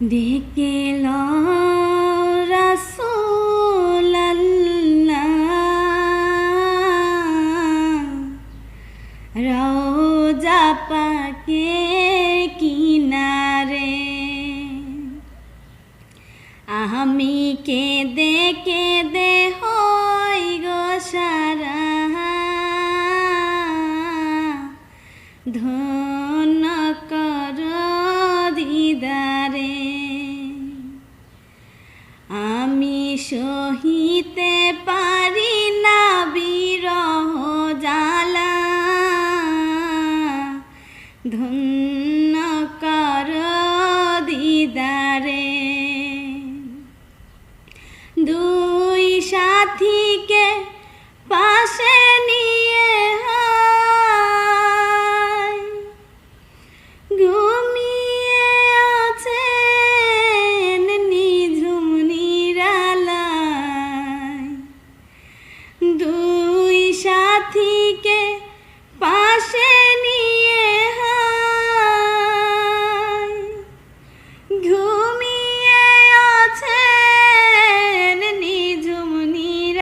ডেকে রওজা পাকের কিনারে। আমি কেঁদে কেঁদে হই গো সারা। ধন আমি সহিতে পারি না বিরহ জ্বালা। ধন্য কর দিদারে। দুই সাথীকে সাথীকে